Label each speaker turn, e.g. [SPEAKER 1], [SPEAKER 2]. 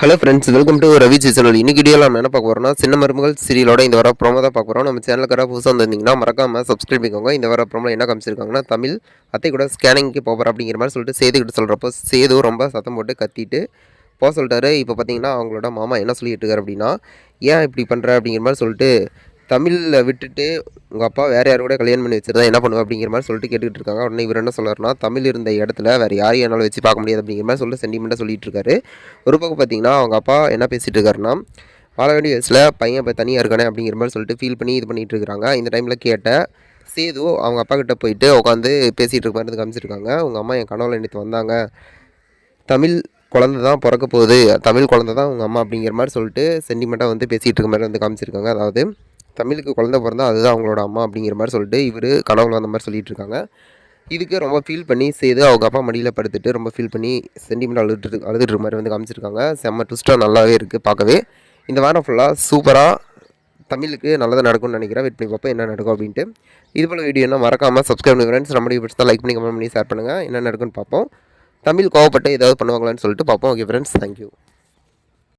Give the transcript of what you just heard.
[SPEAKER 1] Hello friends welcome to Ravi channel இன்னைக்கு வீடியோவில் நம்ம என்ன பார்க்க போறோம்னா சின்ன மருமகள் சீரியலோட இந்த வர ப்ரோமோ தான் பார்க்க போகிறோம் நம்ம சேனலுக்காக புதுசாக வந்திருந்தீங்கன்னா மறக்காம சப்ஸ்கிரைப் பண்ணிக்கோங்க. இந்த வர ப்ரோமோ என்ன காமிச்சிருக்காங்கன்னா தமிழ் அத்தை கூட ஸ்கேனிங்க்கு போகிற அப்படிங்கிற மாதிரி சொல்லிட்டு சேதுக்கிட்ட சொல்கிறப்போ சேது ரொம்ப சத்தம் போட்டு கத்திட்டு போக சொல்லிட்டாரு. இப்போ பார்த்தீங்கன்னா அவங்களோட மாமா என்ன சொல்லிட்டு இருக்காரு அப்படின்னா ஏன் இப்படி பண்ணுற அப்படிங்கிற மாதிரி சொல்லிட்டு தமிழில் விட்டுட்டு உங்கள் அப்பா வேறு யார் கூட கல்யாணம் பண்ணி வச்சிருந்தா என்ன பண்ணுவ அப்படிங்கிற மாதிரி சொல்லிட்டு கேட்டுக்கிட்டு இருக்காங்க. உடனே இவர் என்ன சொல்லாருன்னா தமிழ் இருந்த இடத்துல வேறு யாரையும் என்னால் வச்சு பார்க்க முடியாது அப்படிங்கிற மாதிரி சொல்லிட்டு சென்டிமெண்ட்டாக சொல்லிட்டு இருக்காரு. ஒரு பக்கம் பார்த்தீங்கன்னா அவங்க அப்பா என்ன பேசிகிட்டு இருக்காருன்னா வாழ வேண்டிய வயசில் பையன் இப்போ தனியாக இருக்கானே அப்படிங்கிற மாதிரி சொல்லிட்டு ஃபீல் பண்ணி இது பண்ணிகிட்டு இருக்காங்க. இந்த டைமில் கேட்டேன் சேது அவங்க அப்பா கிட்ட போயிட்டு உட்காந்து பேசிகிட்டு இருக்க மாதிரி காமிச்சிருக்காங்க. உங்கள் அம்மா என் கனவுல நேற்று வந்தாங்க. தமிழ் குழந்தை தான் பிறக்க போகுது. தமிழ் குழந்தை தான் உங்கள் அம்மா அப்படிங்கிற மாதிரி சொல்லிட்டு சென்டிமெண்ட்டாக வந்து பேசிகிட்டு இருக்க மாதிரி வந்து காமிச்சிருக்காங்க. அதாவது தமிழுக்கு குழந்தை பிறந்தா அதுதான் அவங்களோட அம்மா அப்படிங்கிற மாதிரி சொல்லிட்டு இவர் கனவுல வந்த மாதிரி சொல்லிட்டு இருக்காங்க. இதுக்கு ரொம்ப ஃபீல் பண்ணி செய்து அவங்க அப்பா மடியில் படுத்துட்டு ரொம்ப ஃபீல் பண்ணி சென்டிமெண்ட் அழுதுட்டு அழுதுட்டு மாதிரி வந்து காமிச்சிருக்காங்க. செம்ம ட்விஸ்ட்டாக நல்லாவே இருக்குது பார்க்கவே. இந்த வாரம் ஃபுல்லாக சூப்பராக தமிழுக்கு நல்லதாக நடக்கும்னு நினைக்கிறேன். வெயிட் பண்ணி பார்ப்போம் என்ன நடக்கும் அப்படின்ட்டு. இது போல் வீடியோனா மறக்காமல் சப்ஸ்கிரைப் பண்ணி ஃப்ரெண்ட்ஸ் நம்ம வீடியோ பிடிச்சா லைக் பண்ணி கமெண்ட் பண்ணி ஷேர் பண்ணுங்கள் என்ன நடக்கும்னு பார்ப்போம். தமிழ் கோவப்பட்டு ஏதாவது பண்ணுவாங்களான்னு சொல்லிட்டு பார்ப்போம். Okay friends thank you